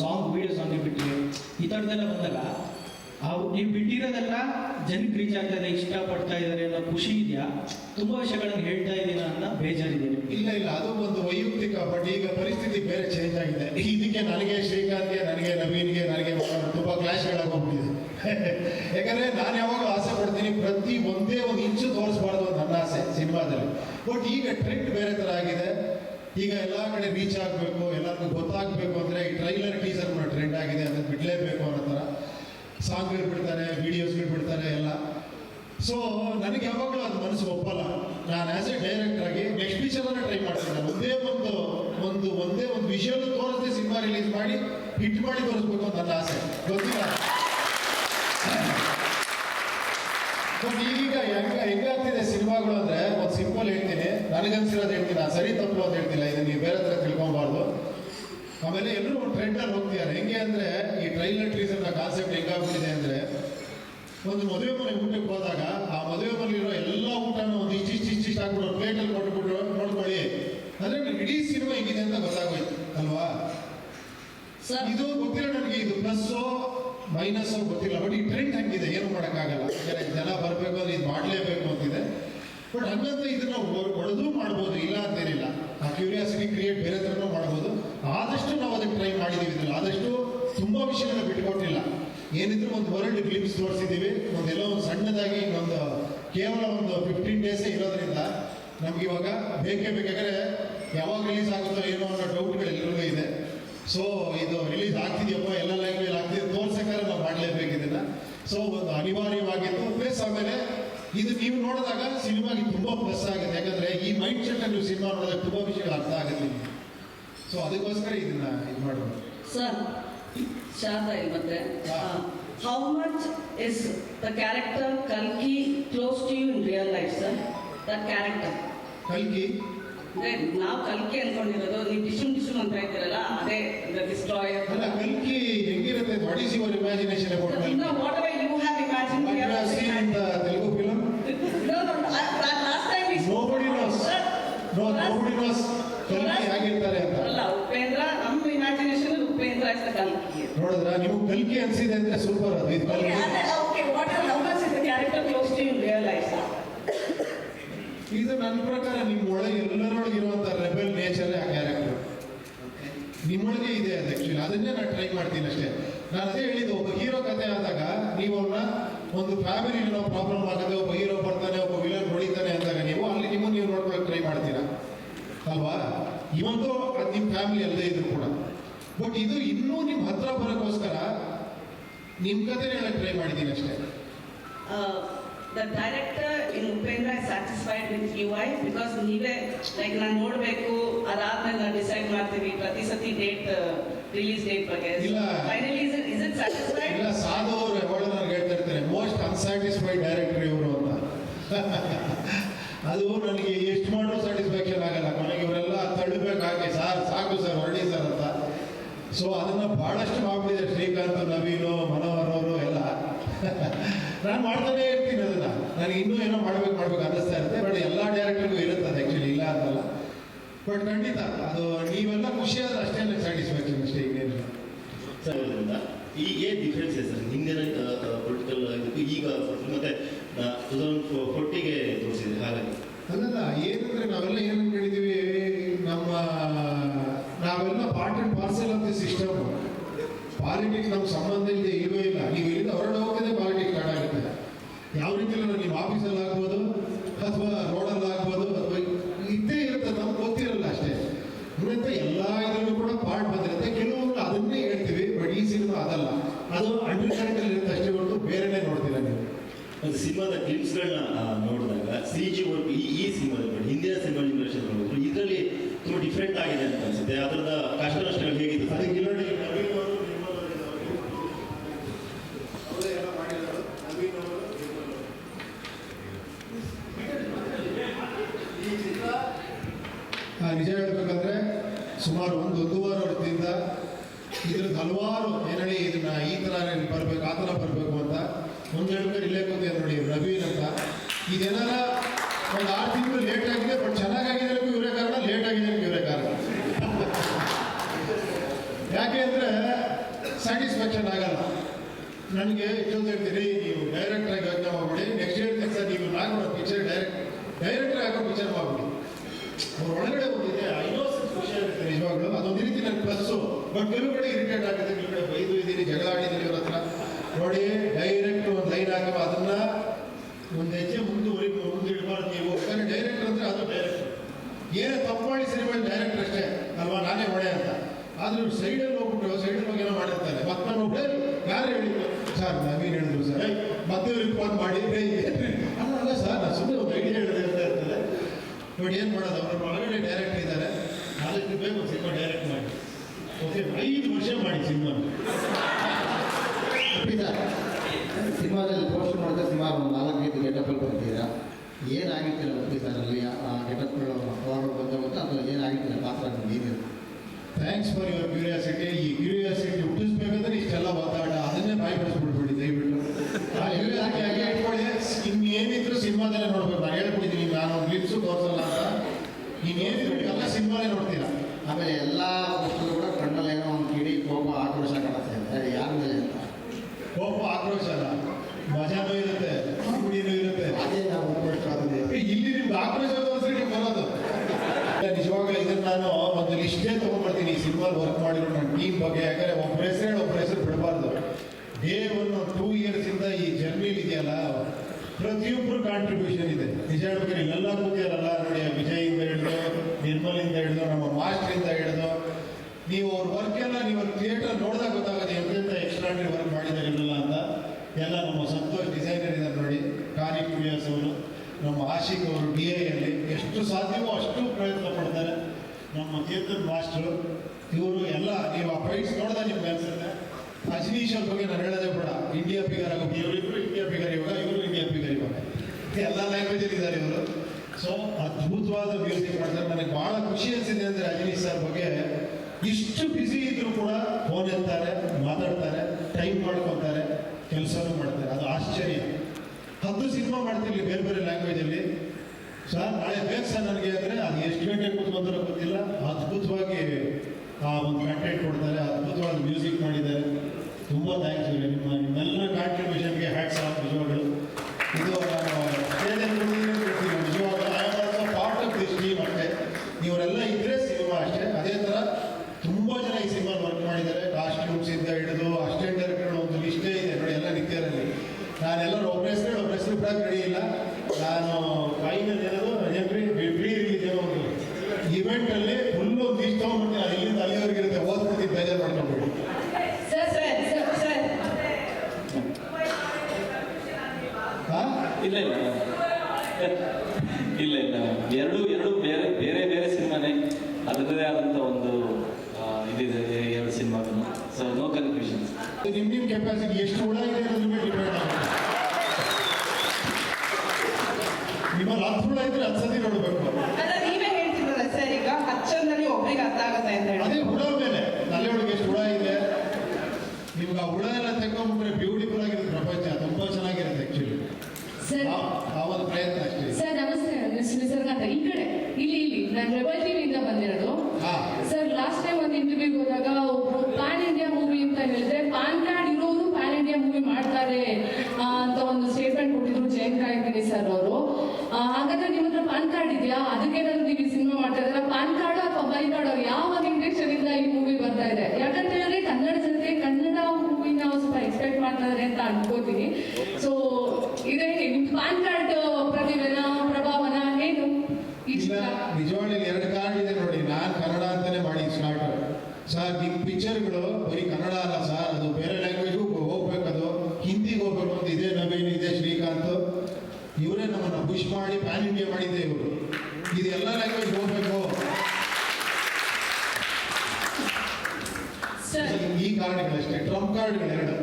Song video song ಬಿಟ್ಟಿರಿ ಈ ಥರದ್ದೆಲ್ಲ ಬಂದಾಗ ಅವು ನೀವು ಬಿಟ್ಟಿರೋದೆಲ್ಲ ಜನಕ್ಕೆ ರೀಚ್ ಆಗ್ತದೆ, ಇಷ್ಟಪಡ್ತಾ ಇದ್ದಾರೆ ಅನ್ನೋ ಖುಷಿ ಇದೆಯಾ? ತುಂಬ ವಿಷಯಗಳನ್ನು ಹೇಳ್ತಾ ಇದ್ದೀನ ಅನ್ನೋ ಬೇಜಾರಿದ್ದೀನಿ ಇಲ್ಲ ಇಲ್ಲ, ಅದು ಒಂದು ವೈಯಕ್ತಿಕ ಬಟ್ ಈಗ ಪರಿಸ್ಥಿತಿ ಬೇರೆ ಚೇಂಜ್ ಆಗಿದೆ. ಇದಕ್ಕೆ ನನಗೆ ಶ್ರೀಕಾಂತ್ಗೆ, ನನಗೆ ನವೀನ್ಗೆ, ನನಗೆ ತುಂಬಾ ಕ್ಲಾಶ್ಗಳಾಗೋಗ್ಬಿಟ್ಟಿದೆ ಯಾಕಂದ್ರೆ ನಾನು ಯಾವಾಗಲೂ ಆಸೆ ಪಡ್ತೀನಿ, ಪ್ರತಿ ಒಂದೇ ಒಂದು ಇಂಚು ತೋರಿಸ್ಬಾರ್ದು ಅಂತ ನನ್ನ ಆಸೆ ಸಿನಿಮಾದಲ್ಲಿ. ಬಟ್ ಈಗ ಟ್ರೆಂಡ್ ಬೇರೆ ತರ ಆಗಿದೆ. ಈಗ ಎಲ್ಲ ಕಡೆ ರೀಚ್ ಆಗಬೇಕು, ಎಲ್ಲರಿಗೂ ಗೊತ್ತಾಗಬೇಕು ಅಂದ್ರೆ ಈ ಟ್ರೈಲರ್ ಟೀಸರ್ ಕೂಡ ಟ್ರೆಂಡ್ ಆಗಿದೆ ಅದನ್ನ ಬಿಡಲೇಬೇಕು ಅನ್ನೋ ಥರ. ಸಾಂಗ್ಗಳು ಬಿಡ್ತಾರೆ ವಿಡಿಯೋಸ್ಗಳು ಬಿಡ್ತಾರೆ ಎಲ್ಲ. ಸೊ ನನಗೆ ಯಾವಾಗಲೂ ಅದು ಮನಸ್ಸು ಒಪ್ಪಲ್ಲ. ನಾನು ಆಸ್ ಎ ಡೈರೆಕ್ಟರ್ ಆಗಿ ನೆಕ್ಸ್ಟ್ ಪಿಕ್ಚರ್ ಟ್ರೈ ಮಾಡ್ತೀನಿ. ಒಂದೇ ಒಂದು ಒಂದು, ಒಂದೇ ಒಂದು ವಿಷಯವನ್ನು ತೋರಿಸದೆ ಸಿನಿಮಾ ರಿಲೀಸ್ ಮಾಡಿ ಹಿಟ್ ಮಾಡಿ ತೋರಿಸ್ಬೇಕು ಅಂತ ನನ್ನ ಆಸೆ. ಗೊತ್ತಿಲ್ಲ? ಬಟ್ ಈಗ ಹೆಂಗ ಹೆಂಗಾಗ್ತಿದೆ ಸಿನಿಮಾಗಳು ಅಂದ್ರೆ ಒಂದು ಸಿಂಪಲ್ ಹೇಳ್ತೀನಿ ನನಗನ್ಸಿರೋದು ಹೇಳ್ತೀನಿ ನಾನು ಸರಿ ತಪ್ಪು ಅಂತ ಹೇಳ್ತಿಲ್ಲ. ಇದು ನೀವು ಬೇರೆ ಥರ ತಿಳ್ಕೊಬಾರ್ದು ಆಮೇಲೆ ಎಲ್ಲರೂ ಟ್ರೆಂಡ್ ಅಲ್ಲಿ ಹೋಗ್ತಿದ್ದಾರೆ. ಹೆಂಗೆ ಅಂದ್ರೆ ಈ ಟ್ರೈಲರ್ ಟ್ರೀಸನ್ನ ಕಾನ್ಸೆಪ್ಟ್ ಹೆಂಗಾಗ್ಬಿಟ್ಟಿದೆ ಅಂದ್ರೆ ಒಂದು ಮದುವೆ ಮನೆ ಊಟಕ್ಕೆ ಹೋದಾಗ ಆ ಮದುವೆ ಮನೆಯಲ್ಲಿರೋ ಎಲ್ಲ ಊಟನೂ ಒಂದು ಇಚ್ಚಿ ಇಚ್ಚಿ ಇಚ್ಚಿಷ್ಟು ಹಾಕ್ಬಿಟ್ಟು ಪ್ಲೇಟಲ್ಲಿ ಕೊಟ್ಬಿಟ್ಟು ನೋಡ್ಕೊಳ್ಳಿ. ಅಂದ್ರೆ ಇಡೀ ಸಿನಿಮಾ ಹೆಂಗಿದೆ ಅಂತ ಗೊತ್ತಾಗೋಯ್ತು ಅಲ್ವಾ? ಸರ್ ಇದು ಗೊತ್ತಿಲ್ಲ ನನಗೆ ಇದು ಪ್ಲಸ್ಸು ಮೈನಸ್ಸು ಗೊತ್ತಿಲ್ಲ. ಬಟ್ ಈ ಟ್ರೆಂಡ್ ಹಂಗಿದೆ? ಏನು ಮಾಡೋಕ್ಕಾಗಲ್ಲ. ಜನ ಬರಬೇಕು ಅಂದ್ರೆ ಇದು ಮಾಡಲೇಬೇಕು ಅಂತಿದೆ. ಬಟ್ ಹಂಗಂತ ಇದನ್ನ ಹೊಡೆದು ಮಾಡ್ಬೋದು, ಇಲ್ಲ ಅಂತೇನಿಲ್ಲ ಆ ಕ್ಯೂರಿಯಾಸಿಟಿ ಕ್ರಿಯೇಟ್ ಬೇರೆ ಥರನೂ ಮಾಡ್ಬೋದು. ಆದಷ್ಟು ನಾವು ಅದಕ್ಕೆ ಟ್ರೈ ಮಾಡಿದ್ದೀವಿ ಇದ್ರಲ್ಲಿ ಆದಷ್ಟು ತುಂಬ ವಿಷಯಗಳನ್ನ ಬಿಟ್ಕೊಟ್ಟಿಲ್ಲ. ಏನಿದ್ರು ಒಂದು ವರ್ಲ್ಡ್ ಗ್ಲಿಮ್ಸ್ ತೋರಿಸಿದ್ದೀವಿ ಒಂದೆಲ್ಲೋ ಒಂದು ಸಣ್ಣದಾಗಿ ಒಂದು, ಕೇವಲ ಒಂದು ಫಿಫ್ಟೀನ್ ಡೇಸೇ ಇರೋದ್ರಿಂದ ನಮ್ಗೆ ಇವಾಗ ಬೇಕೇ ಬೇಕಾದ್ರೆ ಯಾವಾಗ ರಿಲೀಸ್ ಆಗುತ್ತೋ ಏನೋ ಅನ್ನೋ ಡೌಟ್ಗಳು ಎಲ್ಲರಿಗೂ ಇದೆ. ಸೊ ಇದು ರಿಲೀಸ್ ಆಗ್ತಿದೆಯಪ್ಪ, ಎಲ್ಲ ಲ್ಯಾಂಗ್ವೇಜ್ ಆಗ್ತಿದೆ. ತೋರ್ಸಕ್ಕಾದ್ರೆ ನಾವು ಮಾಡಲೇಬೇಕು ಇದನ್ನ. ಸೊ ಒಂದು ಅನಿವಾರ್ಯವಾಗಿತ್ತು ಪ್ಲೇಸ್ ಆಮೇಲೆ ಇದು ನೀವು ನೋಡಿದಾಗ ಸಿನಿಮಾಗೆ ತುಂಬಾ ಪ್ಲಸ್ ಆಗುತ್ತೆ ಯಾಕಂದ್ರೆ ಈ ಮೈಂಡ್ ಸೆಟ್ ಅಲ್ಲಿ ಸಿನಿಮಾ ನೋಡಿದಾಗ ತುಂಬಾ ವಿಷಯ ಅರ್ಥ ಆಗುತ್ತೆ. ಸೊ ಅದಕ್ಕೋಸ್ಕರ ಇದನ್ನ ಇದು ಮಾಡೋದು. ಸರ್ ಶಾರದಾ ಇಲ್ಲಿ ಮತ್ತೆ how. Much is the character ಕಲ್ಕಿ close to you in real life sir the character ಕಲ್ಕಿ ನಾವು ಕಲ್ಕಿ ಅನ್ಕೊಂಡಿರೋದು ನೀವು ಡಿಶುಮ್ ಡಿಶುಮ್ ಅಂತ ಇದ್ದೀರಲ್ಲ ಅದೇ ದ ಡಿಸ್ಟ್ರಾಯರ್ ಅಲ್ಲ ಕಲ್ಕಿ ಹೆಂಗಿರುತ್ತೆ? What is your imagination about ಕಲ್ಕಿ whatever you have imagine you have seen in the Telugu ಹೇಗಿರ್ತಾರೆ ಅಂತ? ಅಲ್ಲ ಉಪೇಂದ್ರ ನಮ್ಮ ಇಮ್ಯಾಜಿನೇಷನ್ ಉಪೇಂದ್ರ ಇಸ್ ದ ಕಲ್ಕಿ ನೋಡಿದ್ರ? ನೀವು ಕಲ್ಕಿ ಅನ್ಸಿದೆ ಅಂದ್ರೆ ಸೂಪರ್ ಅದು ಇದು ಕಲ್ಕಿ? ಇದು ನನ್ನ ಪ್ರಕಾರ ನಿಮ್ಮ ಒಳಗೆ ಎಲ್ಲರೊಳಗೆ ಇರುವಂತ ರೆಬೆಲ್ ನೇಚರ್ ಆ ಕ್ಯಾರೆಕ್ಟರ್ ನಿಮ್ಮೊಳಗೆ ಇದೆ ಅದು ಆಕ್ಚುಲಿ ಅದನ್ನೇ ನಾನು ಟ್ರೈ ಮಾಡ್ತೀನಿ ಅಷ್ಟೇ. ನಾನು ಅದೇ ಹೇಳಿದ್ದು ಒಬ್ಬ ಹೀರೋ ಕತೆ ಆದಾಗ ನೀವು ಅವ್ರನ್ನ ಒಂದು ಫ್ಯಾಮಿಲಿ ಏನೋ ಪ್ರಾಬ್ಲಮ್ ಆಗುತ್ತೆ ಒಬ್ಬ ಹೀರೋ ಬರ್ತಾನೆ ಒಬ್ಬ ವಿಲನ್ ಹೊಡಿತಾನೆ ಅಂದಾಗ ನೀವು ಅಲ್ಲಿ ನಿಮ್ಮನ್ನು ನೀವು ನೋಡ್ಕೊಳಕ್ ಟ್ರೈ ಮಾಡ್ತೀರಾ? ಅಲ್ವಾ? ಇವತ್ತು ಅದು ನಿಮ್ಮ ಫ್ಯಾಮಿಲಿ ಅಲ್ಲದೆ ಇದ್ರು ಕೂಡ. ಬಟ್ ಇದು ಇನ್ನೂ ನಿಮ್ಮ ಹತ್ರ ಬರೋಕ್ಕೋಸ್ಕರ ನಿಮ್ಮ ಕತೆ ಹೇಳಕ್ ಟ್ರೈ ಮಾಡಿದ್ದೀನಿ ಅಷ್ಟೇ. The the in Upendra is satisfied with UI because ನೀವೇ ಲೈಕ್ ನಾನು ನೋಡಬೇಕು ಅದಾದ್ಮೇಲೆ ನಾವು ಡಿಸೈಡ್ ಮಾಡ್ತೀವಿ ಪ್ರತಿ ಸತಿ ಡೇಟ್ ರಿಲೀಸ್ ಡೇಟ್ ಬಗ್ಗೆ. ಇಲ್ಲ. Finally is is it satisfied ಇಲ್ಲ ಸಾಧು ಅವರು ಯಾವಾಗ ಹೇಳ್ತಾ ಇರ್ತಾರೆ ಮೋಸ್ಟ್ ಅನ್ಸ್ಯಾಟಿಸ್ಫೈಡ್ ಡೈರೆಕ್ಟರ್ ಇವರು ಅಂತ. ಅದು ನನಗೆ ಎಷ್ಟು ಮಾಡೋ ಸ್ಯಾಟಿಸ್ಫ್ಯಾಕ್ಷನ್ ಆಗಲ್ಲ. ನನಗೆ ಇವರೆಲ್ಲ ತಳ್ಳಬೇಕಾಗಿ, ಸರ್, ಸಾಕು ಸರ್, ಹೊರಡಿ ಸರ್ ಅಂತ. ಸೊ ಅದನ್ನ ಬಹಳಷ್ಟು ಮಾಡ್ಬಿಟ್ಟಿದೆ ಶ್ರೀಕಾಂತ್, ನವೀನು, ಮನೋಹರ್ ಅವರು ಎಲ್ಲ. ನಾನು ಮಾಡ್ತಾನೆ ಇರ್ತೀನಿ ಅದನ್ನ. ನನಗೆ ಇನ್ನೂ ಏನೋ ಮಾಡ್ಬೇಕು ಮಾಡ್ಬೇಕು ಅನ್ನಿಸ್ತಾ ಇರುತ್ತೆ. ಬಟ್ ಎಲ್ಲ ಡೈರೆಕ್ಟರ್ಗೂ ಇರುತ್ತೆ ಅದು ಆ್ಯಕ್ಚುಲಿ ಇಲ್ಲ ಅಂತಲ್ಲ ಬಟ್ ಖಂಡಿತ, ಅದು ನೀವೆಲ್ಲ ಖುಷಿಯಾದ್ರೆ ಅಷ್ಟೇ ನನಗೆ ಸ್ಯಾಟಿಸ್ಫ್ಯಾಕ್ಷನ್ ಅಷ್ಟೇ ಇನ್ನೇನು ಸರ್ ಅದರಿಂದ ಈ ಏನ್ ಡಿಫ್ರೆನ್ಸ್ ಇದೆ ಸರ್? ಹಿಂದಿನ ಪೊಲಿಟಿಕಲ್ ಇದಕ್ಕೂ ಈಗ, ಮತ್ತೆ ಟೂ ತೌಸಂಡ್ ಫೋರ್ಟಿಗೆ ತೋರಿಸಿದೆ, ಹಾಗಾಗಿ. ಅಲ್ಲಲ್ಲ, ಏನಂದ್ರೆ ನಾವೆಲ್ಲ ಏನು ಹೇಳಿದೀವಿ ನಮ್ಮ, ನಾವೆಲ್ಲ part and parcel system politics ನಮ್ಗೆ ಸಂಬಂಧ ಇಲ್ಲದೆ ಇಲ್ವೇ ಇಲ್ಲ. ನೀವು ಇಲ್ಲಿಂದ ಹೊರಡೆ ಹೋಗೋದೇ ಪಾಲಿಟಿಕ್ಸ್ ಸ್ಟಾರ್ಟ್ ಆಗುತ್ತೆ. ಯಾವ ರೀತಿ ನೀವು ಆಫೀಸಲ್ಲಿ ಆಗ್ಬೋದು ಅಥವಾ ರೋಡಲ್ಲಿ ಆಗ್ಬೋದು ಅಥವಾ ಇದ್ದೇ ಇರುತ್ತೆ ನಮ್ಗೆ ಗೊತ್ತಿರಲ್ಲ ಅಷ್ಟೇ ಇನ್ನಂತ ಎಲ್ಲ ಇದರಲ್ಲೂ ಕೂಡ ಪಾರ್ಟ್ ಬಂದಿರುತ್ತೆ ಕೆಲವೊಂದು ಅದನ್ನೇ ಹೇಳ್ತೀವಿ ಬಟ್ ಈ ಸಿನಿಮಾ ಅದಲ್ಲ ಅದು ಅಂಡರ್ ಕರೆಂಟ್ ಇರುತ್ತೆ ಅಷ್ಟೇ ಹೊರತು ಬೇರೆನೇ ನೋಡ್ತೀರಾ ನೀವು ಒಂದು ಸಿನಿಮಾದ ಕ್ಲಿಪ್ಸ್ಗಳನ್ನ ನೋಡಿದಾಗ ಸಿ ಜಿ ವರ್ಕ್ ಈ ಸಿನಿಮಾದ ಹಿಂದಿನ ಸಿನಿಮಾ ಇದರಲ್ಲಿ ತುಂಬ ಡಿಫ್ರೆಂಟ್ ಆಗಿದೆ ಅಂತ ಅನ್ಸುತ್ತೆ. ಅದರದ ಕಷ್ಟ ನಷ್ಟಗಳು ಹೇಗಿತ್ತು ಸರ್ ಅದಕ್ಕೆ ನೋಡಿ ನವೀನ್ ಅವರು ನಿರ್ಮಲ್ ಅವರು ಇದ್ದಾರೆ. ಅವರೇ ಎಲ್ಲ ಮಾಡಿರೋದು ನವೀನ್ ಅವರು ನಿರ್ಮಲ್ ಅವರು. ಈ ಚಿತ್ರ ಆ, ನಿಜ ಹೇಳ್ಬೇಕಂದ್ರೆ ಸುಮಾರು ಒಂದು ಒಂದೂವರೆ ವರ್ಷದಿಂದ ಇದ್ರದ್ದು ಹಲವಾರು ಏನೇಳಿ ಇದನ್ನ ಈ ಥರ ಬರಬೇಕು, ಆ ಥರ ಬರಬೇಕು ಅಂತ ಒಂದು ಹೇಳ್ಬೇಕು ಇಲ್ಲೇ ಕೂತಿದೆ ನೋಡಿ ರವೀನ್ ಅಂತ. ಇದೇನಾರ ಒಂದು ಆರು ತಿಂಗಳು ಲೇಟ್ ಆಗಿದೆ ಬಟ್ ಚೆನ್ನಾಗಾಗಿದೆ ಇವರೇ ಕಾರಣ ಲೇಟ್ ಆಗಿದೆ ಇವರೇ ಕಾರಣ. ಯಾಕೆ ಅಂದರೆ ಸ್ಯಾಟಿಸ್ಫ್ಯಾಕ್ಷನ್ ಆಗಲ್ಲ. ನನಗೆ ಇಷ್ಟೊಂದು ಹೇಳ್ತೀರಿ ನೀವು ಡೈರೆಕ್ಟರ್ ಆಗಿ ಯೋಚನೆ ಮಾಡ್ಬಿಡಿ. ನೆಕ್ಸ್ಟ್ ಹೇಳ್ತೀನಿ ಸರ್ ನೀವು ನಾಲ್ಕು ಪಿಕ್ಚರ್ ಡೈರೆಕ್ಟ್ ಡೈರೆಕ್ಟರ್ ಆಗೋ ಪಿಕ್ಚರ್ ಮಾಡ್ಬಿಡಿ. ಅವ್ರ ಒಳಗಡೆ ಹೋಗಿದೆ ಆಗುತ್ತೆ ನಿಜವಾಗ್ಲೂ ಅದೊಂದು ರೀತಿ ನನ್ನ ಪ್ಲಸ್ಸು ಬಟ್ ಕೆಲವು ಕಡೆ ಇರಿಟೇಟ್ ಆಗುತ್ತೆ ಕೆಲವು ಕಡೆ ಬೈದು ಇದ್ದೀರಿ ಜಗಳ ಆಡಿದ್ದೀರಿ ಇವ್ರ ಹತ್ರ ನೋಡಿ ಡೈರೆಕ್ಟ್ ಒಂದು ಲೈನ್ ಹಾಕೋ ಅದನ್ನ ಒಂದು ಹೆಜ್ಜೆ ಮುಂದುವರಿ ಮುಂದಿಡಬಾರ್ದು ನೀವು ಯಾಕಂದ್ರೆ ಡೈರೆಕ್ಟರ್ ಅಂದ್ರೆ ಅದು ಡೈರೆಕ್ಟರ್ ಏನೇ ತಪ್ಪು ಮಾಡಿ ಸಿನಿಮಾ ಡೈರೆಕ್ಟರ್ ಅಷ್ಟೇ ಅಲ್ವಾ ನಾನೇ ಹೊಣೆ ಅಂತ ಆದ್ರೆ ಇವ್ರು ಸೈಡಲ್ಲಿ ಹೋಗ್ಬಿಟ್ಟು ಸೈಡಲ್ಲಿ ಹೋಗಿ ಏನೋ ಮಾಡಿರ್ತಾರೆ ಮತ್ತೆ ನಾನು ಒಬ್ಬರೇ ಯಾರು ಹೇಳಿದ್ರು ಸರ್ ನಾವೇನು ಹೇಳಿದ್ರು ಸರ್ ಏಯ್, ಮತ್ತೆ ಇವ್ರಿಗೆ ಫೋನ್ ಮಾಡಿ ಏಯ್, ಏನ್ರಿ? ಅಲ್ಲ ಅಲ್ಲ ಸರ್ ನಾನು ಸುಮ್ಮನೆ ಒಂದು ಐಡಿಯಾ ಹೇಳಿದೆ ಅಂತ ಇರ್ತದೆ ನೋಡಿ ಏನು ಮಾಡೋದು ಅವ್ರ ಒಳಗಡೆ ಡೈರೆಕ್ಟ್ ಇದ್ದಾರೆ ನಾಲ್ಕು ಬೇಕು ಒಂದು ಸಿನಿಮಾ ಡೈರೆಕ್ಟ್ ಮಾಡಿ. ಓಕೆ ಐದು ವರ್ಷ ಮಾಡಿ ಸಿನಿಮಾ. ಸಿನಿಮಾದಲ್ಲಿ ಪೋಸ್ಟ್ ಮಾಡಿದ ಸುಮಾರು ಒಂದು ನಾಲ್ಕೈದು ಗೆಟಪ್ಗಳು ಬರ್ತೀರಾ ಏನಾಗಿತ್ತಿಲ್ಲ ಉಪ್ಪಿ ಸರ್ ಅಲ್ಲಿ ಆ ಗೆಟಪ್ಗಳು ಫಾರ್ವರ್ಡ್ ಬಂದ ಗೊತ್ತಾ ಅಥವಾ ಏನಾಗಿತ್ತಿಲ್ಲ? ಪಾತ್ರ ಏನಿದೆ ಥ್ಯಾಂಕ್ಸ್ ಫಾರ್ ಯುವರ್ ಕ್ಯೂರಿಯಾಸಿಟಿ ಈ ಕ್ಯೂರಿಯಾಸಿಟಿ ಹುಟ್ಟಿಸ್ಬೇಕಂದ್ರೆ ಇಷ್ಟೆಲ್ಲ ಒತ್ತಾಡ ಅದನ್ನೇ ಬಾಯಿ ಬಿಡಿಸ್ಬಿಡ್ಬಿಡಿ ದಯವಿಟ್ಟು ಆ ಕ್ಯೂರಿಯಾಸಿಟಿ ಹಾಗೆ ಇಟ್ಕೊಳ್ಳಿ ಇನ್ನೇನಿದ್ರು ಸಿನಿಮಾದಲ್ಲೇ ನೋಡ್ಬೇಕು ನಾನು ಹೇಳ್ಬಿಟ್ಟಿದ್ದೀನಿ ನಾನು ಗ್ಲಿಪ್ಸು ತೋರಿಸಲ್ಲ ಅಂತ ಇನ್ನೇನಿದ್ರು ಎಲ್ಲ ಸಿನಿಮಾಲೇ ನೋಡ್ತೀರಾ ಆಮೇಲೆ ಎಲ್ಲ ಪೋಸ್ಟಲ್ಲೂ ಕೂಡ ಕಣ್ಣಲ್ಲಿ ಏನೋ ಒಂದು ಕಿಡಿ ಕೋಪ ಆಕ್ರೋಶ ಕಾಣುತ್ತೆ ಅಂತ ಯಾರ ಮೇಲೆ ಅಂತ ಕೋಪ ಆಕ್ರೋಶ ಅಲ್ಲ ಮಜಾನೂ ಇರುತ್ತೆ ಕುಡಿನೂ ಇರುತ್ತೆ. ಇಲ್ಲಿ ನಿಮ್ಗೆ ಆಕ್ರೋಶ ನೀವು ಬರೋದು. ನಿಜವಾಗ್ಲೂ ಇದನ್ನ ನಾನು ಒಂದು ಲಿಸ್ಟೇ ತಗೊಂಡ್ಬರ್ತೀನಿ. ಈ ಸಿನಿಮಾಲ್ ವರ್ಕ್ ಮಾಡಿರೋ ನನ್ನ ಟೀಮ್ ಬಗ್ಗೆ. ಯಾಕಂದ್ರೆ ಒಬ್ಬರ ಹೆಸರು ಒಬ್ಬರ ಹೆಸರು ಬಿಡಬಾರ್ದು. ಡೇ ಒನ್ ಟೂ ಇಯರ್ಸ್ ಇಂದ ಈ ಜರ್ನಿಲಿ ಇದೆಯಲ್ಲ ಪ್ರತಿಯೊಬ್ಬರು ಕಾಂಟ್ರಿಬ್ಯೂಷನ್ ಇದೆ. ನಿಜ ಹೇಳ್ಬೇಕಾದ್ರೆ ಇಲ್ಲೆಲ್ಲ ಕೂತಿಯಾರಲ್ಲ ನೋಡಿ ವಿಜಯಿಂದ ಹಿಡಿದು ನಿರ್ಮಲಿಂದ ಹಿಡಿದು ನಮ್ಮ ಮಾಸ್ಟ್ರಿಂದ ಹಿಡಿದು. ನೀವು ಅವ್ರ ವರ್ಕ್ ಎಲ್ಲ ನೀವು ಥಿಯೇಟರ್ ನೋಡಿದಾಗ ಗೊತ್ತಾಗುತ್ತೆ ಎಂತೆಂಥ ಎಕ್ಸ್ಟ್ರಾಂಡ್ರಿ ವರ್ಕ್ ಮಾಡಿದ್ದಾರೆ ಎಲ್ಲ ನಮ್ಮ ಸಂತೋಷ್ ಡಿಸೈನರ್ ಇದೆ ನೋಡಿ ಕಾನಿ ಕುರಿಯಾಸ್ ಅವರು, ನಮ್ಮ ಆಶಿಕ್ ಅವರು ಡಿ ಐಯಲ್ಲಿ ಎಷ್ಟು ಸಾಧ್ಯವೋ ಅಷ್ಟು ಪ್ರಯತ್ನ ಪಡ್ತಾರೆ. ನಮ್ಮ ಚೇತನ್ ಮಾಸ್ಟ್ರು, ಇವರು ಎಲ್ಲ, ನೀವು ಆ ಫೈಟ್ಸ್ ನೋಡಿದ ನಿಮ್ಗೆ ಅನ್ಸುತ್ತೆ. ಅಜನೀಶ್ ಅವ್ರ ಬಗ್ಗೆ ನಾನು ಹೇಳೋದೇ ಬೇಡ. ಇಂಡಿಯಾ ಪಿಗರ್ ಆಗೋ ಇವರಿಬ್ಬರು ಇಂಡಿಯಾ ಪಿಗರ್ ಇವಾಗ, ಇವರು ಇಂಡಿಯಾ ಪಿಗರ್ ಇವಾಗ. ಎಲ್ಲ ಲ್ಯಾಂಗ್ವೇಜಲ್ಲಿ ಇದ್ದಾರೆ ಇವರು. ಸೊ ಅದ್ಭುತವಾದ ಮ್ಯೂಸಿಕ್ ಮಾಡ್ತಾರೆ. ನನಗೆ ಭಾಳ ಖುಷಿ ಅನಿಸಿದೆ ಅಂದರೆ ಅಜನೀಶ್ ಸರ್ ಬಗ್ಗೆ. ಇಷ್ಟು ಬ್ಯುಸಿ ಇದ್ರು ಕೂಡ ಫೋನ್ ಎತ್ತಾರೆ, ಮಾತಾಡ್ತಾರೆ ಟೈಮ್ ಮಾಡ್ಕೊತಾರೆ. ಕೆಲಸನೂ ಮಾಡ್ತಾರೆ. ಅದು ಆಶ್ಚರ್ಯ. ಹತ್ತು ಸಿನಿಮಾ ಮಾಡ್ತಿರ್ಲಿ ಬೇರೆ ಬೇರೆ ಲ್ಯಾಂಗ್ವೇಜಲ್ಲಿ ಸರ್, ನಾಳೆ ಬೇಕು ಸರ್ ನನಗೆ ಅಂದರೆ ಅದು ಎಷ್ಟು ಗಂಟೆ ಕೂತ್ಕೊಂತಾರೋ ಗೊತ್ತಿಲ್ಲ. ಅದ್ಭುತವಾಗಿ ಆ ಒಂದು ಕಂಟೆಂಟ್ ಕೊಡ್ತಾರೆ. ಅದ್ಭುತವಾದ ಮ್ಯೂಸಿಕ್ ಮಾಡಿದ್ದಾರೆ. ತುಂಬ ಥ್ಯಾಂಕ್ಸ್ ನಿಮ್ಮ ನಿಮ್ಮೆಲ್ಲರ ಕಾಂಟ್ರಿಬ್ಯೂಷನ್ಗೆ ಹ್ಯಾಟ್ಸ್ ಆಫ್ ನಿಜವಾಗ್ಲು ಇದು ನಾನು ಸ್ಟೇಜಲ್ಲಿ ಕೂತಿದ್ದೀನಿ ಹೇಳ್ತೀನಿ, ನಿಜವಾಗ್ಲೂ I am also part of this team ಅಷ್ಟೇ ಇವರೆಲ್ಲ ಇದ್ರೆ ಸಿನಿಮಾ ಅಷ್ಟೇ ಅದೇ ಥರ ತುಂಬ ಜನ ಈ ಸಿನಿಮಾ ವರ್ಕ್ ಮಾಡಿದ್ದಾರೆ ಕಾಸ್ಟ್ಯೂಮ್ಸ್ ಇಂದ ಹಿಡಿದು ಅಸಿಸ್ಟೆಂಟ್ ಡೈರೆಕ್ಟರ್ ಒಂದು ಲಿಸ್ಟೇ ಇದೆ ನೋಡಿ ಎಲ್ಲ ನಿತ್ಯರಲ್ಲಿ ನಾನೆಲ್ಲರೂ ಒಬ್ಬರ ಹೆಸರು ಒಬ್ಬರ ಹೆಸರು ಬಿಡಕ್ಕೆ ರೆಡಿ ಇಲ್ಲ ನಾನು ಫೈನಲ್ ಏನದು ಏನ್ರಿ ಪ್ರೀ ರಿಲೀಸ್ ಏನೋ ಒಂದು ಇವೆಂಟಲ್ಲಿ ಫುಲ್ ಒಂದು ಲಿಸ್ಟ್ ತೊಗೊಂಡ್ಬಿಟ್ಟು ನಾನು ಇಲ್ಲಿಂದ ಅಲ್ಲಿವರೆಗೆ ಇರುತ್ತೆ ಓದ್ಬಿಟ್ಟು ಬೇಜಾರು ಮಾಡ್ಕೊಂಡ್ಬಿಡಿ ಸರ್ ಸರ್ ಸರ್ ಸರ್ ಹಾಂ ಇಲ್ಲ ಇಲ್ಲ. ಇಲ್ಲ ಇಲ್ಲ. ಎರಡು ಎರಡು ಬೇರೆ ಬೇರೆ ಬೇರೆ ಸಿನಿಮಾನೇ ಅದರದೇ ಆದಂಥ ಒಂದು ಇದಿದೆ ಎರಡು ಸಿನಿಮಾಗಳು. ಸೊ ನೋ ಕನ್ಫ್ಯೂಷನ್ ನಿಮ್ಮ ನಿಮ್ಮ ಕೆಪಾಸಿಟಿ ಎಷ್ಟು ಹುಳ ಇದೆ ಅನ್ನೋದ್ರ ಮೇಲೆ ಡಿಪೆಂಡ್ ಆಗುತ್ತೆ. ನಿಮ್ಮಲ್ಲಿ ಹತ್ತು ಹುಳ ಇದ್ರೆ ಹತ್ತು ಸತಿ ನೋಡಬೇಕು. ಅಲ್ಲ ನೀವೇ ಹೇಳ್ತಿದ್ರಲ್ಲ ಸರ್? ಈಗ ಹಚ್ಚಂದಲ್ಲಿ ಒಬ್ರಿಗೆ ಅರ್ಥ ಆಗುತ್ತೆ ಅಂತ ಹೇಳಿ ಅದೇ ಹುಳ ಮೇಲೆ ತಲೆ ಒಳಗೆ ಎಷ್ಟು ಹುಳ ಇದೆ ನಿಮ್ಗೆ ಆ ಹುಳ ಎಲ್ಲ ತೆಗೊಂಡ್ಬಿಟ್ರೆ ಬ್ಯೂಟಿಫುಲ್ ಆಗಿರುತ್ತೆ ಪ್ರಪಂಚ ತುಂಬ ಚೆನ್ನಾಗಿರುತ್ತೆ ಆ್ಯಕ್ಚುಲಿ ಸರ್ ಆ ಒಂದು ಪ್ರಯತ್ನ ಅಷ್ಟೇ ಸರ್ ನಮಸ್ತೆ ನನ್ನ ಹೆಸರು ನಿಸರ್ಗ ಅಂತ ಈ ಕಡೆ ಇಲ್ಲಿ ಇಲ್ಲಿ ನಾನು ರೆಬಲ್ ಟಿವಿಯಿಂದ ಬಂದಿರೋದು ಸರ್ ಲಾಸ್ಟ್ ಟೈಮ್ ಒಂದು ಇಂಟರ್ವ್ಯೂಗೆ ಹೋದಾಗ ಒಬ್ರು ಪ್ಯಾನ್ ಇಂಡಿಯಾ ಮೂವಿ ಅಂತ ಹೇಳಿದ್ರೆ ಪಾನ್ ಕಾರ್ಡ್ ಇರೋರು ಪ್ಯಾನ್ ಇಂಡಿಯಾ ಮೂವಿ ಮಾಡ್ತಾರೆ ಅಂತ ಒಂದು ಸ್ಟೇಟ್ಮೆಂಟ್ ಕೊಟ್ಟಿದ್ರು ಜಯಂತ್ ಸರ್ ಅವರು. ಹಾಗಾದ್ರೆ ನಿಮ್ಮ ಹತ್ರ ಪಾನ್ ಕಾರ್ಡ್ ಇದೆಯಾ? ಅದಕ್ಕೇನಾದ್ರು ನೀವು ಈ ಸಿನಿಮಾ ಮಾಡ್ತಾ ಇದ್ದೀರಾ? ಪಾನ್ ಕಾರ್ಡ್ ಅಥವಾ ಬೈ ಕಾರ್ಡ್ ಯಾವ ಇಂಡಕ್ಷನ್ ಇಂದ ಈ ಮೂವಿ ಬರ್ತಾ ಇದೆ? ಯಾಕಂತ ಹೇಳಿದ್ರೆ ಕನ್ನಡ ಜನತೆ ಕನ್ನಡ ಮೂವಿನ ಸ್ವಲ್ಪ ಎಕ್ಸ್ಪೆಕ್ಟ್ ಮಾಡ್ತಾರೆ ಇದ್ದಾರೆ ಅಂತ ಅನ್ಕೋತೀನಿ. ಸೊ ಇದೇ ನಿಮ್ ಪ್ಯಾನ್ ಕಾರ್ಡ್ ಪ್ರತಿಭೆನ ಪ್ರಭಾವನ ಏನು? ಈ ನಿಜವಾಗ್ಲೂ ಎರಡು ಕಾರ್ಡ್ ಇದೆ ನೋಡಿ ನಾನು ಕನ್ನಡ ಅಂತಾನೆ ಮಾಡಿ ಸ್ಟಾರ್ಟ್ ಸರ್ ನಿಮ್ಮ ಪಿಕ್ಚರ್ಗಳು ಬರೀ ಕನ್ನಡ ಅಲ್ಲ ಸರ್ ಅದು ಬೇರೆ ಲ್ಯಾಂಗ್ವೇಜ್ಗೂ ಹೋಗ್ಬೇಕು ಅದು ಹಿಂದಿಗೆ ಹೋಗ್ಬೇಕು ಅಂತ ಇದೆ ನವೀನ್ ಇದೆ ಶ್ರೀಕಾಂತ್? ಇವರೇ ನಮ್ಮನ್ನು ಪುಷ್ ಮಾಡಿ ಪ್ಯಾನ್ ಇಂಡಿಯಾ ಮಾಡಿದ್ದೆ ಇವರು. ಇದೆಲ್ಲ ಎಲ್ಲ ಲ್ಯಾಂಗ್ವೇಜ್ ಹೋಗ್ಬೇಕು. ಸರ್ ಈ ಕಾರ್ಡ್ಗಳಷ್ಟೇ ಟ್ರಂಪ್ ಕಾರ್ಡ್ಗಳು ಎರಡು